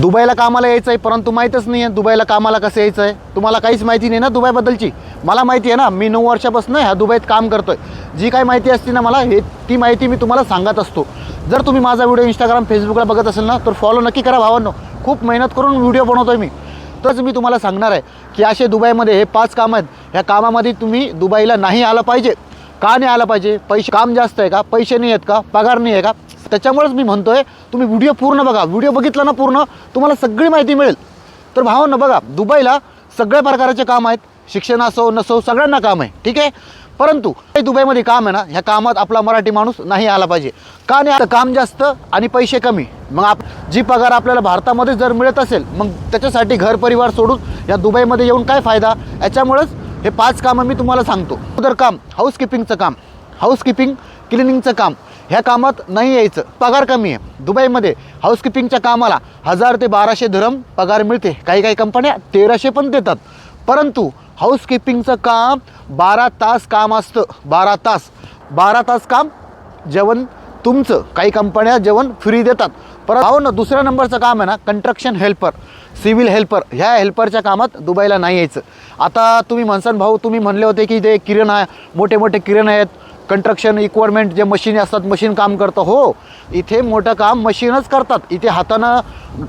दुबईला कामाला यायचं आहे परंतु माहीतच नाही आहे दुबईला कामाला कसं यायचं आहे तुम्हाला काहीच माहिती नाही ना दुबईबद्दलची? मला माहिती आहे ना मी नऊ वर्षापासून ह्या दुबईत काम करतो आहे जी काही माहिती असते ना मला हे ती माहिती मी तुम्हाला सांगत असतो. जर तुम्ही माझा व्हिडिओ इंस्टाग्राम फेसबुकला बघत असेल ना तर फॉलो नक्की करा भावांनो. खूप मेहनत करून व्हिडिओ बनवतो आहे मी. तरच मी तुम्हाला सांगणार आहे की असे दुबईमध्ये हे पाच कामं आहेत. ह्या कामामध्ये तुम्ही दुबईला नाही आलं पाहिजे. का नाही आला पाहिजे? पैसे काम जास्त आहे का? पैसे नाही आहेत का? पगार नाही आहे का? त्याच्यामुळेच मी म्हणतोय तुम्ही व्हिडिओ पूर्ण बघा. व्हिडिओ बघितला ना पूर्ण तुम्हाला सगळी माहिती मिळेल. तर भावांना बघा दुबईला सगळ्या प्रकारचे काम आहेत. शिक्षण असो नसो सगळ्यांना काम आहे. ठीक आहे? परंतु हे दुबईमध्ये काम आहे ना ह्या कामात आपला मराठी माणूस नाही आला पाहिजे. का नाही आता काम जास्त आणि पैसे कमी. मग आप जी पगार आपल्याला भारतामध्ये जर मिळत असेल मग त्याच्यासाठी घर परिवार सोडून या दुबईमध्ये येऊन काय फायदा? याच्यामुळेच हे पाच कामं मी तुम्हाला सांगतो. अगोदर काम हाऊसकीपिंगचं काम हाऊसकीपिंग क्लिनिंगचं काम. ह्या कामात नाही यायचं. पगार कमी आहे. दुबईमध्ये हाऊसकीपिंगच्या कामाला हजार ते बाराशे धरम पगार मिळते. काही काही कंपन्या तेराशे पण देतात. परंतु हाऊसकीपिंगचं काम बारा तास काम असतं. बारा तास. बारा तास काम जेवण तुमचं. काही कंपन्या जेवण फ्री देतात. परत भाऊ ना दुसऱ्या नंबरचं काम आहे ना कंस्ट्रक्शन हेल्पर सिव्हिल हेल्पर ह्या हेल्परच्या कामात दुबईला नाही यायचं. आता तुम्ही म्हणसान भाऊ तुम्ही म्हणले होते की ते किरण आहे मोठे मोठे किरण आहेत. कंट्रक्शन इक्वरमेंट जे मशीन असतात मशीन काम करतं. हो इथे मोठं काम मशीनच करतात. इथे हातानं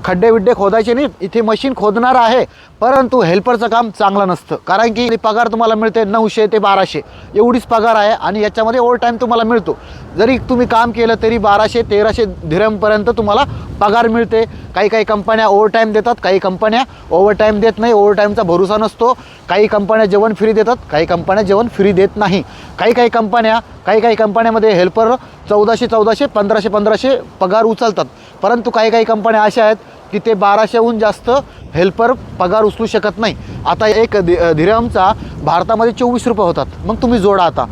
खड्डे विड्डे खोदायचे नाहीत. इथे मशीन खोदणार आहे. परंतु हेल्परचं काम चांगलं नसतं. कारण की पगार तुम्हाला मिळते नऊशे ते बाराशे. एवढीच पगार आहे आणि याच्यामध्ये ओव्हर टाईम तुम्हाला मिळतो. जरी तुम्ही काम केलं तरी बाराशे तेराशे धिरमपर्यंत तुम्हाला पगार मिळते. काही काही कंपन्या ओव्हरटाईम देतात काही कंपन्या ओव्हरटाईम देत नाही. ओव्हरटाईमचा भरोसा नसतो. काही कंपन्या जेवण फ्री देतात काही कंपन्या जेवण फ्री देत नाही. काही काही कंपन्या काही काही कंपन्यामध्ये हेल्पर चौदाशे चौदाशे पंधराशे पंधराशे पगार उचलतात. परंतु काही काही कंपन्या अशा आहेत की ते बाराशेहून जास्त हेल्पर पगार उचलू शकत नाही. आता एक धि धीरमचा भारतामध्ये चोवीस रुपये होतात. मग तुम्ही जोडा आता.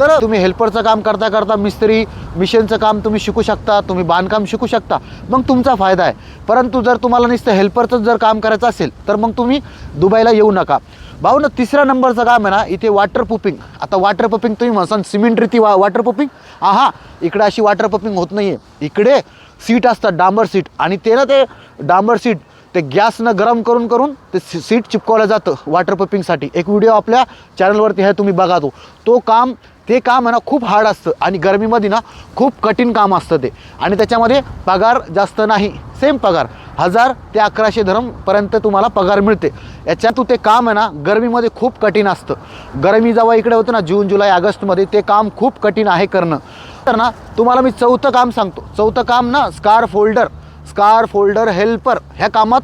तर तुम्ही हेल्परचं काम करता करता मिस्त्री मिशनचं काम तुम्ही शिकू शकता तुम्ही बांधकाम शिकू शकता. मग तुमचा फायदा आहे. परंतु जर तुम्हाला नुसतं हेल्परचं जर काम करायचं असेल तर मग तुम्ही दुबईला येऊ नका. भाऊ ना तिसऱ्या नंबरचं काम आहे ना इथे वॉटर पुपिंग आता वॉटर प्रूफिंग तुम्ही म्हणसान सिमेंट रीती वा वॉटर पुपिंग हा इकडे अशी वॉटर प्रूफिंग होत नाही आहे इकडे सीट असतात डांबर सीट आणि ते ना ते डांबर सीट ते गॅसनं गरम करून करून ते सी सीट चिपकवलं जातं वॉटर पंपिंगसाठी एक व्हिडिओ आपल्या चॅनलवरती आहे तुम्ही बघा तो. तो काम ते काम आहे ना खूप हार्ड असतं आणि गरमीमध्ये ना खूप कठीण काम असतं ते. आणि त्याच्यामध्ये पगार जास्त नाही. सेम पगार. हजार ते अकराशे धरमपर्यंत तुम्हाला पगार मिळते. याच्यातून ते काम आहे ना गरमीमध्ये खूप कठीण असतं. गरमी जेव्हा इकडे होतं ना जून जुलै ऑगस्टमध्ये ते काम खूप कठीण आहे करणं. तर ना तुम्हाला मी चौथं काम सांगतो. चौथं काम ना scaffolder scaffolder helper ह्या कामात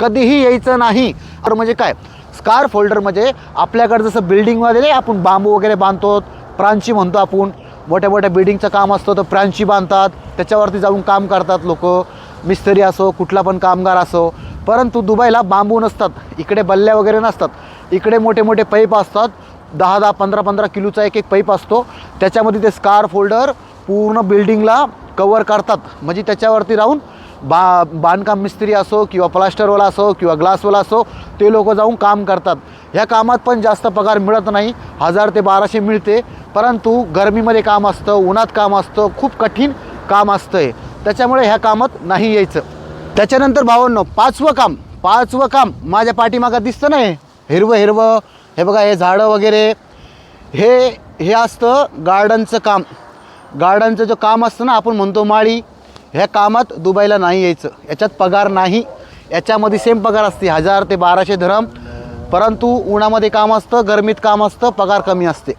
कधीही यायचं नाही. तर म्हणजे काय? स्कार फोल्डर म्हणजे आपल्याकडे जसं बिल्डिंगमध्ये आपण बांबू वगैरे बांधतो प्रांची म्हणतो आपण. मोठ्या मोठ्या बिल्डिंगचं काम असतं तर प्रांची बांधतात. त्याच्यावरती जाऊन काम करतात लोक. मिस्त्री असो कुठला पण कामगार असो. परंतु दुबईला बांबू नसतात. इकडे बल्ल्या वगैरे नसतात. इकडे मोठे मोठे पाईप असतात. दहा दहा पंधरा पंधरा किलोचा एक एक पाईप असतो. त्याच्यामध्ये ते स्कार फोल्डर पूर्ण बिल्डिंगला कवर करतात. म्हणजे त्याच्यावरती राहून बा बांधकाम मिस्त्री असो किंवा प्लास्टरवाला असो किंवा ग्लासवाला असो ते लोक जाऊन काम करतात. ह्या कामात पण जास्त पगार मिळत नाही. हजार ते बाराशे मिळते. परंतु गरमीमध्ये काम असतं उन्हात काम असतं खूप कठीण काम असतं आहे त्याच्यामुळे ह्या कामात नाही यायचं. त्याच्यानंतर भावांनो पाचवं काम पाचवं काम माझ्या पाठीमागं दिसतं नाही. हिरवं हिरवं. हे बघा हे झाडं वगैरे. हे हे असतं गार्डनचं काम. गार्डनचं जो काम असतं ना आपण म्हणतो माळी. ह्या कामात दुबईला नाही यायचं. याच्यात पगार नाही. याच्यामध्ये सेम पगार असते. हजार ते बाराशे धरम. परंतु उन्हामध्ये काम असतं गरमीत काम असतं पगार कमी असते.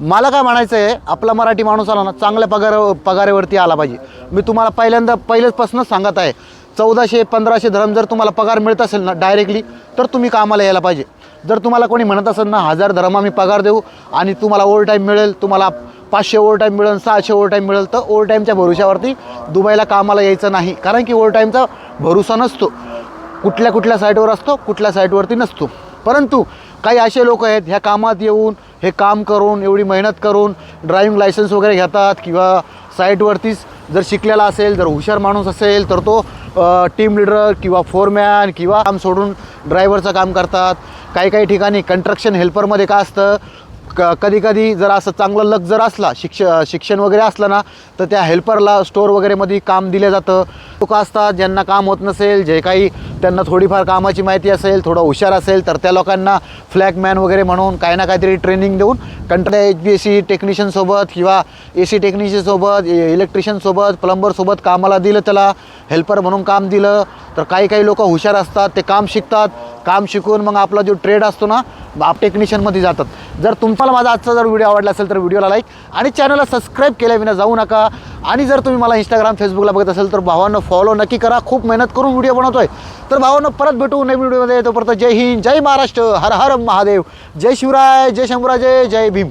मला काय म्हणायचं आहे आपला मराठी माणूस आला ना चांगल्या पगार पगारावरती आला पाहिजे. मी तुम्हाला पहिल्यांदा पहिल्यापासूनच सांगत आहे चौदाशे पंधराशे धरम जर तुम्हाला पगार मिळत असेल ना डायरेक्टली तर तुम्ही कामाला यायला पाहिजे. जर तुम्हाला कोणी म्हणत असेल ना हजार धरम आम्ही पगार देऊ आणि तुम्हाला ओव्हर टाईम मिळेल तुम्हाला पाचशे ओव्हर टाईम मिळेल सहाशे ओव्हर टाईम मिळेल तर ओव्हर टाईमच्या भरोशावरती दुबईला कामाला यायचं नाही. कारण की ओव्हर टाईमचा भरोसा नसतो. कुठल्या कुठल्या साईटवर असतो कुठल्या साईटवरती नसतो. परंतु काही असे लोक आहेत ह्या कामात येऊन हे काम करून एवढी मेहनत करून ड्रायव्हिंग लायसन्स वगैरे घेतात किंवा साईटवरतीच जर शिकलेला असेल जर हुशार माणूस असेल तर तो टीम लिडर किंवा फोरमॅन किंवा काम सोडून ड्रायव्हरचं काम करतात. काही काही ठिकाणी कंस्ट्रक्शन हेल्परमध्ये का असतं? क कधी कधी जर असं चांगलं लक जर असला शिक्ष शिक्षण वगैरे असलं ना तर त्या हेल्परला स्टोअर वगैरेमध्ये काम दिलं जातं. लोक असतात ज्यांना काम होत नसेल जे काही त्यांना थोडीफार कामाची माहिती असेल थोडं हुशार असेल तर त्या लोकांना फ्लॅगमॅन वगैरे म्हणून काही ना काहीतरी ट्रेनिंग देऊन कंट्रा एच बी एस सी टेक्निशियनसोबत किंवा ए सी टेक्निशियनसोबत इलेक्ट्रिशियनसोबत प्लंबरसोबत कामाला दिलं त्याला हेल्पर म्हणून काम दिलं. तर काही काही लोक हुशार असतात ते काम शिकतात. काम शिकून मग आपला जो ट्रेड असतो ना टेक्निशियनमध्ये जातात. जर तुम्हाला माझा आजचा जर व्हिडिओ आवडला असेल तर व्हिडिओला लाईक आणि चॅनलला सबस्क्राईब केल्याविना जाऊ नका. आणि जर तुम्ही मला इंस्टाग्राम फेसबुकला बघत असेल तर भावांना फॉलो नक्की करा. खूप मेहनत करून व्हिडिओ बनवतो आहे तर भावांना परत भेटू नवीन व्हिडिओमध्ये तोपर्यंत जय हिंद जय महाराष्ट्र हर हर महादेव. जय शिवराय जय शंभराजय जय भीम.